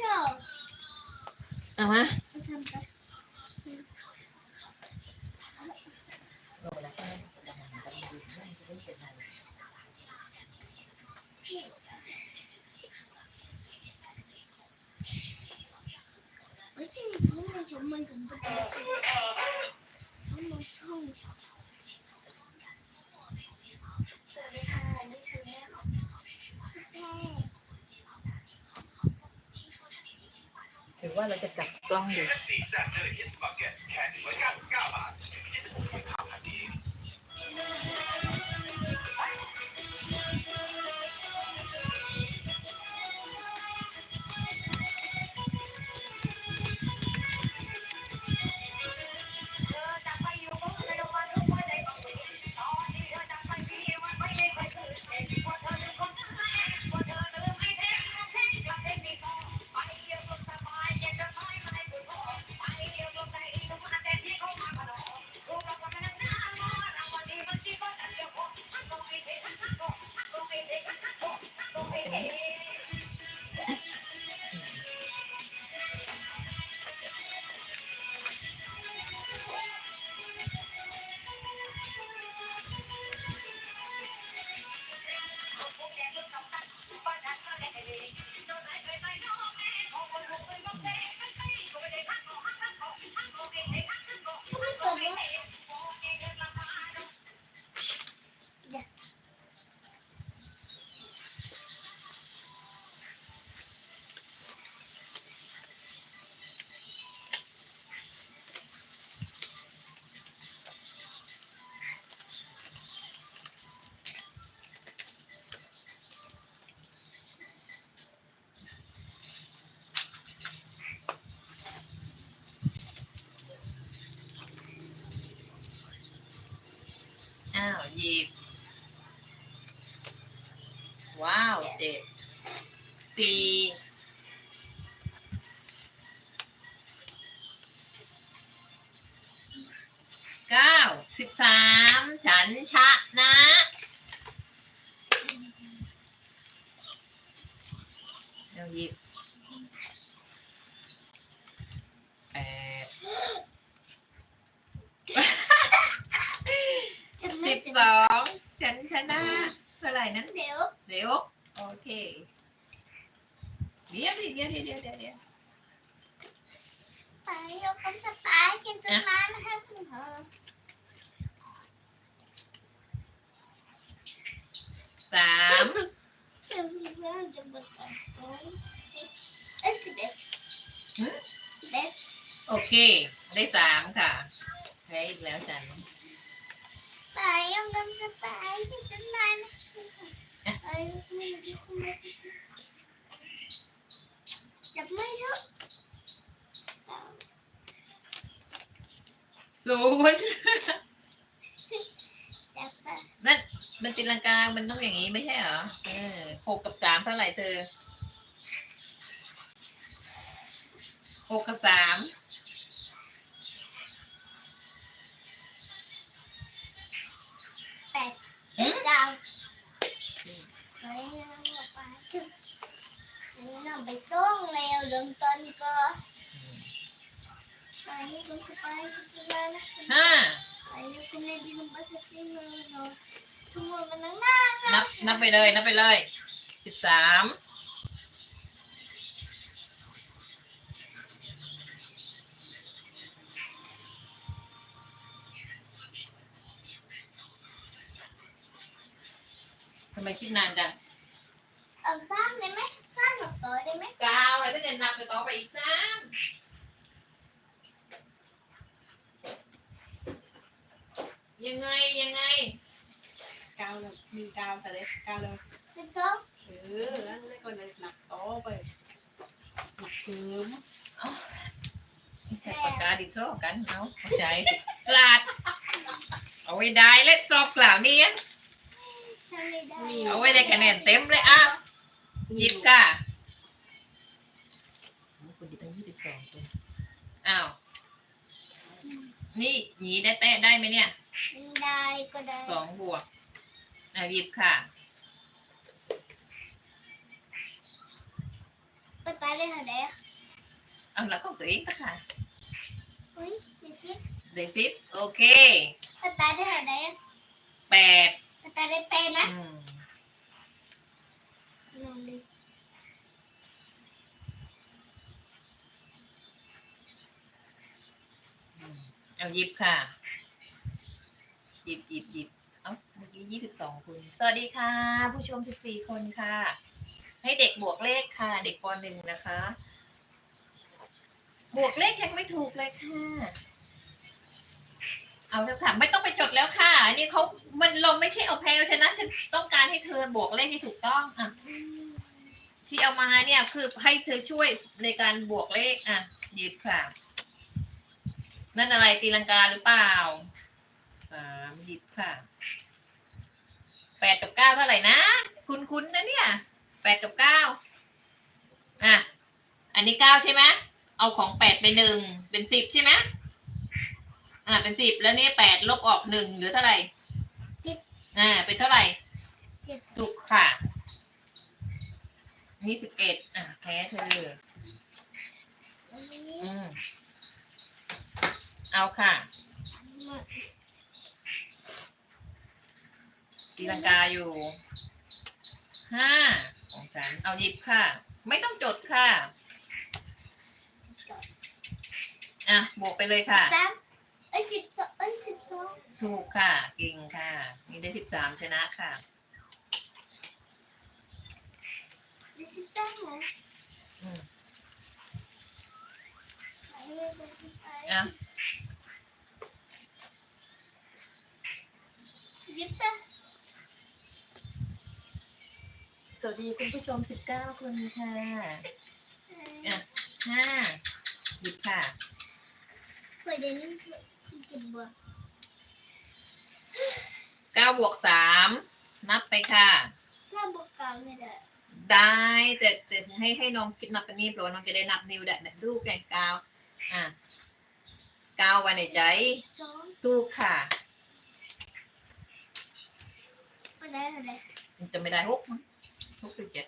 ชอบ เอามา ทำไปไม่ใช่ที่มันจะมันถึงประตูที่มันช่องสวัสดีค่ะนี่คือแม่ของแม่ หรือ ว่าเราจะกลับกล้องดู อ้าวหยิบว้าวเจ็ดสี่เก้าสิบสามฉันชะนะเดี๋ยวหยิบแปด จะไม่ สิบ จะ สองฉันชนะเท่าไหร่นั้น เดี๋ยว เดี๋ยวโอเค เดี๋ยวดิเดี๋ยวเดี๋ยวเดี๋ยวเดี๋ยวเดี๋ยว ไปยกกำสปายกินต้นไม้มาให้คุณเธอ สาม จะมีเรื่องจะเบิกกันสองสิบเอ้ยสิบเอ็ดสิบ เอ็ดโอเค ได้สามค่ะได้อีกแล้วฉันไปยกกำสปายกินต้นไม้มาให้คุณเธอไปไม่ได้คุณมาจับไม่ถอะศูนย์จับไป มันตีลังกา มันต้องอย่างนี้ไม่ใช่เหรอ เออหกกับสามเท่าไหร่เธอหกกับสามแปดเอ็ดเก้าไปนั่งไปนั่งไปส่งแล้วเริ่มต้นก็ไปยกกำสปายกินต้นไม้นะคุณห้า Ayo kena di lembah sini no. Tunggu menang nang. นับนับไปเลยนับไปเลยสิบสามทำไมคิดนานจัง Ở sam đây mấy? Sam một tội đây mấy? กาวอะไรถ้าเกิดนับไปต่อไปอีกสามยังไงยังไง กาวเลยมีกาวแต่เล็กกาวเลย Xin số. เออแล้วเล็กก็เลยหนักโตไปหนักคืมใช้ปากกาดิโซ่กันเอาเข้าใจสลัดเอาไว้ได้เล็ดสอบกล่าวเนี้ย Sao đi đây? เอาไว้ได้คะแนนเต็มเลยอะหยิบค่ะคุณดิตั้งยี่สิบสองคนอ้าวนี่หยีได้แตะได้ไหมเนี่ย Đây có đây. สองบวก อะหยิบค่ะ Có tay ได้เท่าไหร่เอาแล้วก็ตัวเองตะค่ะอุ้ยดูสิเดซิปโอเคป้าตาได้เท่าไหร่แปดป้าตาได้แปดนะอืมลองดูเอาหยิบค่ะ หยิบหยิบหยิบเอ้าเมื่อกี้ ยี่สิบสองคนสวัสดีค่ะ ผู้ชมสิบสี่คนค่ะ ให้เด็กบวกเลขค่ะ เด็กปหนึ่งนะคะ บวกเลขยังไม่ถูกเลยค่ะ เอาแล้วค่ะไม่ต้องไปจดแล้วค่ะอันนี้เขามันเราไม่ใช่เอาแพ้เอาชนะฉันต้องการให้เธอบวกเลขให้ถูกต้องอะที่เอามาเนี่ยคือให้เธอช่วยในการบวกเลขอะหยิบค่ะ นั่นอะไรตีลังกาหรือเปล่าสามหยิบค่ะ แปดกับเก้าเท่าไหร่นะ คุณคุณนะเนี่ยแปดกับเก้าอะ อันนี้เก้าใช่ไหมเอาของแปดไปหนึ่งเป็นสิบใช่ไหมอ่าเป็นสิบแล้วนี่แปดลบออกหนึ่งเหลือเท่าไหร่อ่า เป็นเท่าไหร่เจ็ดถูกค่ะยี่สิบเอ็ดอะแพ้เธออันนี้อืมเอาค่ะ ตีลังกาอยู่ห้าของฉันเอาหยิบค่ะ ไม่ต้องจดค่ะ อะ บวกไปเลยค่ะ สามเอ้ยสิบสองเอ้ยสิบสองถูกค่ะ เก่งค่ะ นี่ได้สิบสามชนะค่ะได้สิบสองเหรออืมอันนี้เป็นสิบแปดอะ ยิบจ้ะ สวัสดีคุณผู้ชมสิบเก้าคนค่ะอะห้าหยิบค่ะเคยเดินที่จิบบัวเก้าบวกสามนับไปค่ะ หน้าบอกกลางไม่ได้ได้แต่แต่ให้ให้น้องคิดนับเป็นนี้เพราะว่าน้องจะได้นับนิ้วได้ได้ลูกแกงกาวอะกาวไว้ในใจสองถูกค่ะไม่ได้เท่าไหร่จะไม่ได้หกมั้ง หกหรือเจ็ด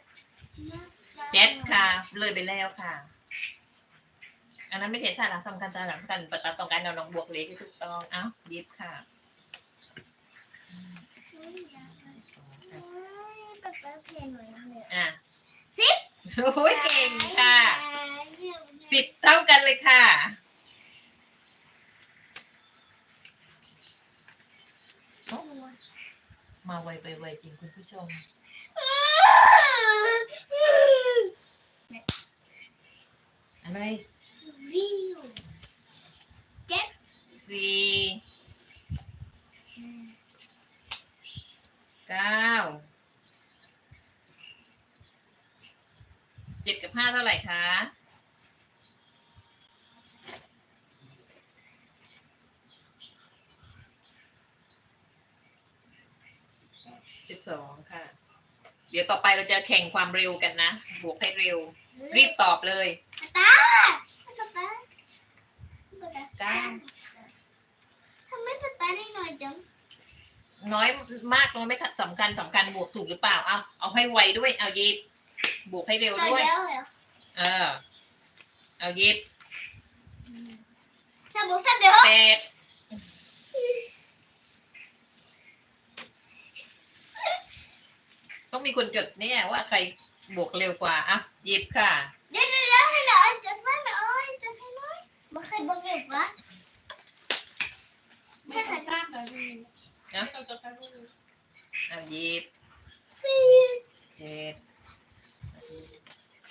ห้าสามเจ็ดค่ะ เลยไปแล้วค่ะ อันนั้นไม่เห็นสาระสำคัญสาระสำคัญประตัดต้องการเอาน้องบวกเลขให้ถูกต้อง เอ้าบีบค่ะเฮ้ยเฮ้ยแบบแบบเปลี่ยนหน่อยเลยอะสิบโอ้ยเก่งค่ะสิบเท่ากันเลยค่ะมาไวไปไวจริงคุณผู้ชม อะไรวิวเจ็ดสี่เก้าเจ็ดกับห้าเท่าไหร่คะสิบสองค่ะ เดี๋ยวต่อไปเราจะแข่งความเร็วกันนะ บวกให้เร็ว รีบตอบเลยตาตาตาตาทำไมตาตาได้หน่อยจัง น้อยมากน้อยไม่สำคัญสำคัญบวกถูกหรือเปล่า เอาเอาให้ไวด้วย เอายิบบวกให้เร็วตัวด้วยเดียวเหรอเออ เอายิบถ้าบอกสักเดียวแปดต้อง มีคนจดเนี่ยว่าใครบวกเร็วกว่าอะหยิบค่ะเดี๋ยวเดี๋ยวเดี๋ยวให้หน่อยจัดมาหน่อยจดให้หน่อยบอกใครบอกเร็วกว่าไม่ต้องตั้งเลยไม่ต้องจดกันเลยเอาหยิบเจ็ด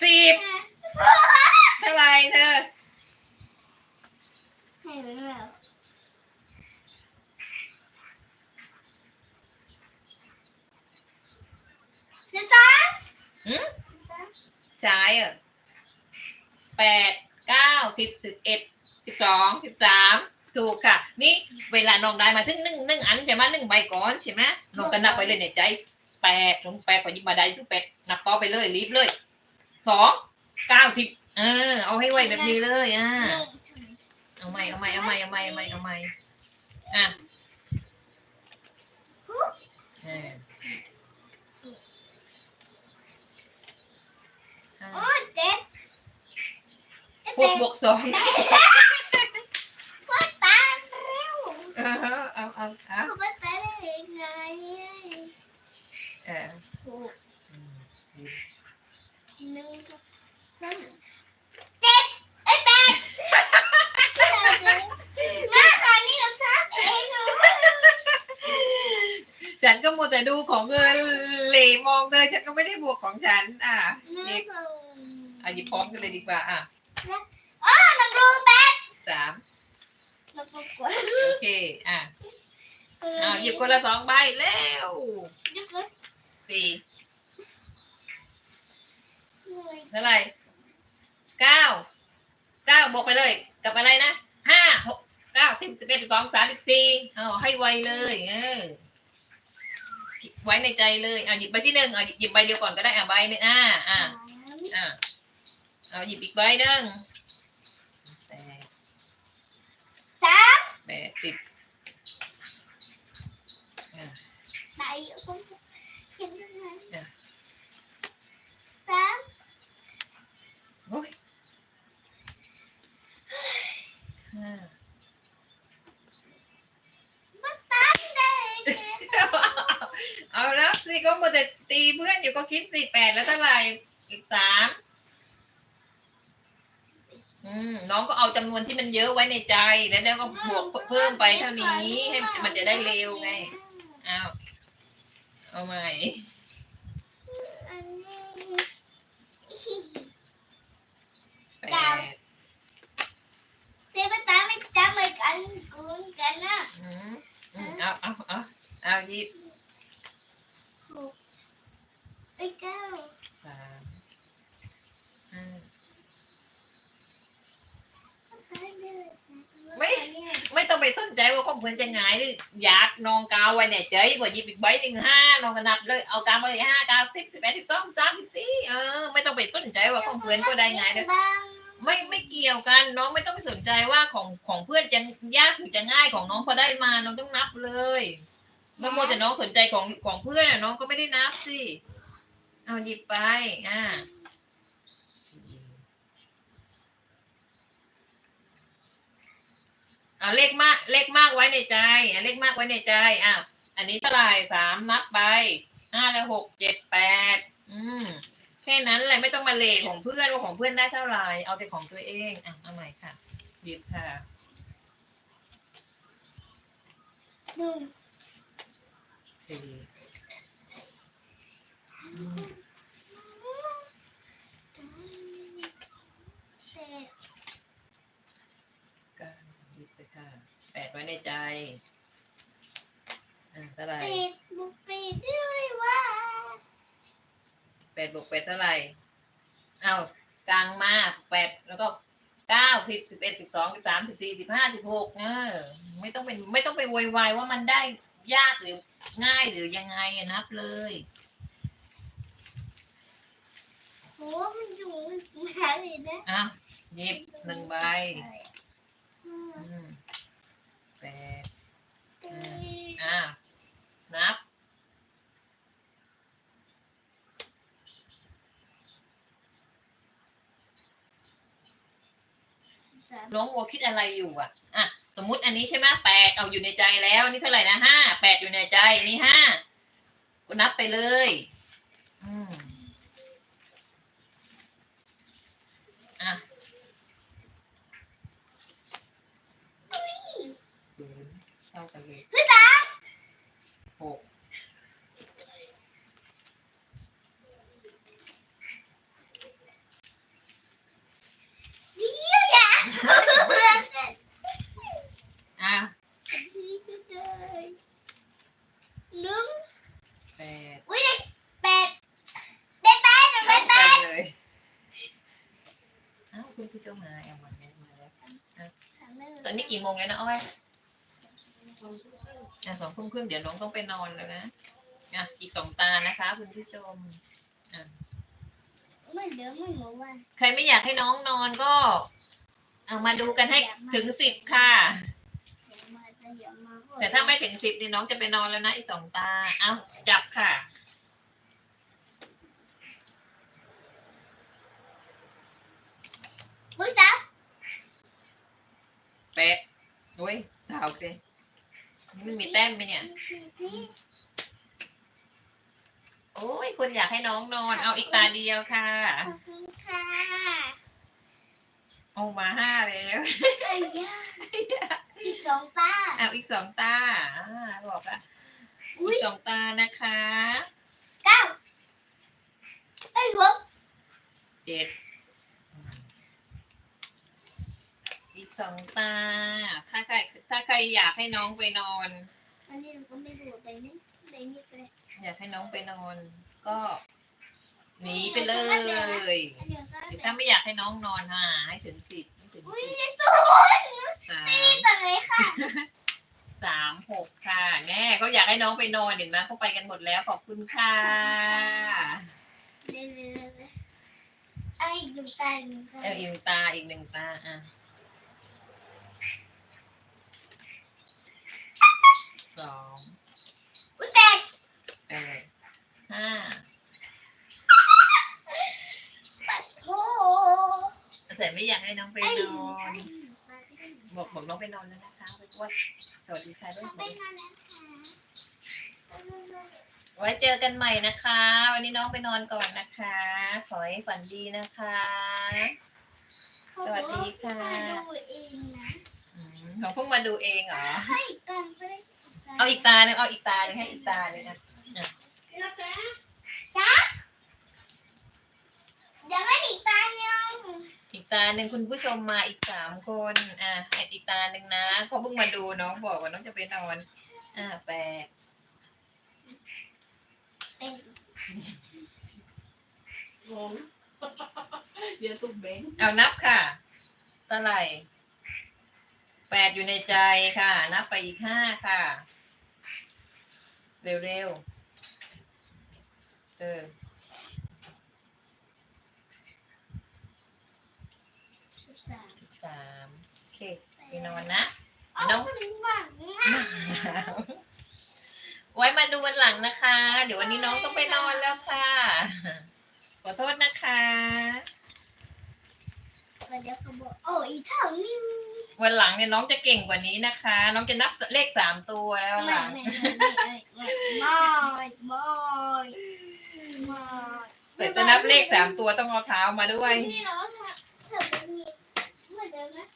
สิบเท่าไรเธอให้แล้วสิบสาม หืม สิบสาม ใช้อะแปดเก้าสิบสิบเอ็ดสิบสองสิบสามถูกค่ะ นี่เวลาน้องได้มาถึงหนึ่งหนึ่งอันใช่ไหมหนึ่งใบก่อนใช่ไหมน้องก็นับไปเลยในใจแปดลงแปดพอหยิบมาได้คือแปดนับต่อไปเลยรีบเลยสองเก้าสิบเออ เอาให้ไวแบบนี้เลยอะหนึ่งเอาใหม่เอาใหม่เอาใหม่เอาใหม่เอาใหม่เอาใหม่อะเออ โอ้เจ็ดหกบวกสองว่าตาเร็วเออเอาเอาเอาว่าตาได้ยังไงเออหกหนึ่งสองสามเจ็ดเอ้ยแปดมาคราวนี้เราสามเองเหรอฉันก็มัวแต่ดูของเธอเหลมองเธอฉันก็ไม่ได้บวกของฉัน อะหนึ่งสองเอา หยิบพร้อมกันเลยดีกว่าอะน้ำรูแปดสามมาประกวดโอเคอะเอาหยิบคนละสองใบเร็วเดี๋ยวก่อนสี่หน่วยเท่าไหร่เก้าเก้าบวกไปเลย กับอะไรนะห้าหกเก้าสิบสิบเอ็ดสิบสองสามสิบสี่เอาให้ไวเลย เออไว้ในใจเลยเอาหยิบใบที่หนึ่งเอาหยิบใบเดียวก่อนก็ได้อะใบหนึ่งอ่าอ่าอะ เอาหยิบอีกใบหนึ่งแปดสามแปดสิบใบผมเขียนยังไงสามโอ้ยห้าได้ไงเอาแล้วสิก็มัวแต่ตีเพื่อนอยู่ก็คิดสี่แปดแล้วเท่าไหร่อีกสาม มน้องก็เอาจำนวนที่มันเยอะไว้ในใจแล้วเดี๋ยวก็บวกเพิ่มไปเท่านี้ให้มันจะได้เร็วไงเอาเอาใหม่อันนี้แปดเจ๊ป้าตาไม่จำเหมือนกันกูเหมือนกันนะอืมอืมเอาเอาเอาเอาหยิบไอ้เก้า สามห้า ไม่ไม่ต้องไปสนใจว่าของเพื่อนจะหงายหรืออยากนองกาวไว้เนี่ยเจ๊ว่าหยิบอีกใบหนึ่งห้านองก็นับเลยเอากาวมาเลยห้ากาวสิบสิบเอ็ดสิบสองสามสิบสี่เออไม่ต้องไปสนใจว่าของเพื่อนก็ได้ไงเลยไม่ไม่เกี่ยวกันน้องไม่ต้องไปสนใจว่าของของเพื่อนจะยากหรือจะง่ายของน้องพอได้มาน้องต้องนับเลยเมื่อโมแต่น้องสนใจของของเพื่อนอะน้องก็ไม่ได้นับสิเอาหยิบไปอ่า อาเลขมากเลขมากไว้ในใจอะเลขมากไว้ในใจอะอันนี้เท่าไหร่สามนับไปห้าแล้วหกเจ็ดแปดอืมแค่นั้นแหละไม่ต้องมาเลของเพื่อนว่าของเพื่อนได้เท่าไหร่เอาแต่ของตัวเองอะเอาใหม่ค่ะหยิบค่ะหนึ่งสี่อืม แปด เก้าหยิบไปค่ะแปดไว้ ในใจอะเท่าไหร่ปิดบุกปิดด้วยว่าแปดบวกแปดเท่าไหร่เอากลางมาแปดแล้วก็เก้าสิบสิบเอ็ดสิบสองสิบสามสิบสี่สิบห้าสิบหกเออไม่ต้องเป็นไม่ต้องไปโวยวายว่ามันได้ยากหรือง่ายหรือยังไงอะนับเลย โหมันอยู่มาเลยนะ อะหยิบหนึ่งใบอืมอืม แปดปิดอ่านับสามน้องวัวคิดอะไรอยู่อะ อะ สมมุติอันนี้ใช่ไหมแปดเอาอยู่ในใจแล้วอันนี้เท่าไหร่นะห้าแปดอยู่ในใจอันนี้ห้าก็นับไปเลย อืม อะศูนย์ เท่ากันเลยหกอะอันนี้ก็ได้หนึ่งแปดอุ้ยได้แปดได้แปดได้เท่าแปกัดนเลยอ้าวคุณผู้ชมมาแอมวันนี้มาแล้วตอนนี้กี่โมงแล้วนะอ้อย สองทุ่มครึ่งเดี๋ยวน้องต้องไปนอนแล้วนะอะอีกสองตานะคะคุณผู้ชมอะไม่เดี๋ยวไม่หมว่าใครไม่อยากให้น้องนอนก็เอามาดูกันให้ถึงสิบค่ะแต่ถ้าไม่ถึงสิบนี่น้องจะไปนอนแล้วนะอีกสองตา เอาจับค่ะมือยซับ แปะโอ้ยตาโอเค มันมีแต้มไหมเนี่ย โอ้ยคนอยากให้น้องนอน เอาอีกตาเดียวค่ะ ขอบคุณค่ะเอามาห้าแล้วไอ้ย่าอีกสองตาเอาอีกสองตาอ่าบอกละอุ๊อียกสองตานะคะเก้าไอ้ยหกเจ็ดอีก สองตา ถ้าใครถ้าใครอยากให้น้องไปนอน อันนี้เราก็ไม่รู้ไปนี่ไปนี่ไปเลยอยากให้น้องไปนอน ก็หนีไปเลยอันเดียวซะถ้าไม่อยากให้น้องนอนหาให้ถึงสิบให้ถึงอุ้ยสิบในศูนย์สามนี่ตัดเลยค่ะ สามหกค่ะแน่เขาอยากให้น้องไปนอนเห็นไหมเขาไปกันหมดแล้วขอบคุณค่ะเร็วๆๆไอ้ดูตาหนึ่งค่ะเอาอีกหนึ่งตาอีกหนึ่งตาอะ สองอุ้ยแตกแปดห้าปัดโถแต่ไม่อยากให้น้องไปไอ้นอนบอกบอกน้องไปนอนแล้วนะคะไปว่าสวัสดีค่ะด้วยไปนอนแล้วค่ะไว้เจอกันใหม่นะคะ วันนี้น้องไปนอนก่อนนะคะ ขอให้ฝันดีนะคะ สวัสดีค่ะดูเองนะอืมเขาเพิ่งมาดูเองเหรอให้กันไป เลยเอาอีกตาหนึ่งเอาอีกตาหนึ่งให้อีกตาหนึ่งอะจ้าเดี๋ยวไม่อีกตาหนึ่งอีกตาหนึ่งคุณผู้ชมมาอีกสามคนอะให้อีกตาหนึ่งนะเขาเพิ่งมาดูน้องบอกว่าน้องจะไปนอน อะแปดงงเดี๋ยวตุ้มเบ้งเอานับค่ะเท่าไหร่ แปดอยู่ในใจค่ะ นับไปอีกห้าค่ะ เร็วๆเออสิบสามสามโอเคไปนอนนะเอาน้องมันหวังนะไว้มาดูวันหลังนะคะ เดี๋ยววันนี้น้องต้องไปนอนแล้วค่ะ ขอโทษนะคะเดี๋ยวเขาบอกโอ้อีเท่านี้ วันหลังเนี่ยน้องจะเก่งกว่านี้นะคะ น้องจะนับเลขสามตัวแล้ววันหไม่ลังไม่ไม่ไม่ไม่ไม่ไม่แต่จะนับเลขสามตัวต้องเอาเท้ามาด้วยนี่เนาะเธอเป็นมีเหมือนเดิมนะ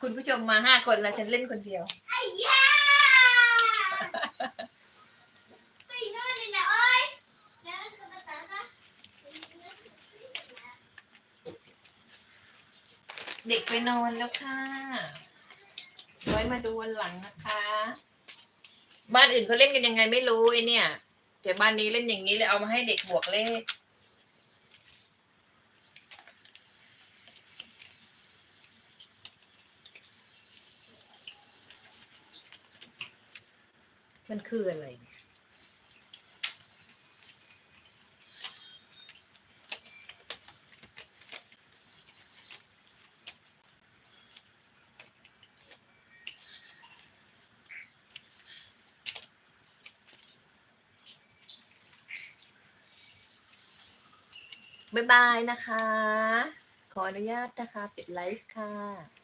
คุณผู้ชมมาห้าคนแล้วฉันเล่นคนเดียวไอ้ย่าไปนอนเลยนะโอ้ยแล้วจะมาตาซะ เด็กไปนอนแล้วค่ะไว้มาดูวันหลังนะคะ บ้านอื่นเขาเล่นกันยังไงไม่รู้ไอเนี่ยแต่บ้านนี้เล่นอย่างนี้เลยเอามาให้เด็กบวกเลขมันคืออะไรายบายนะคะ ขออนุญาตนะคะ ปิดไลฟ์ค่ะ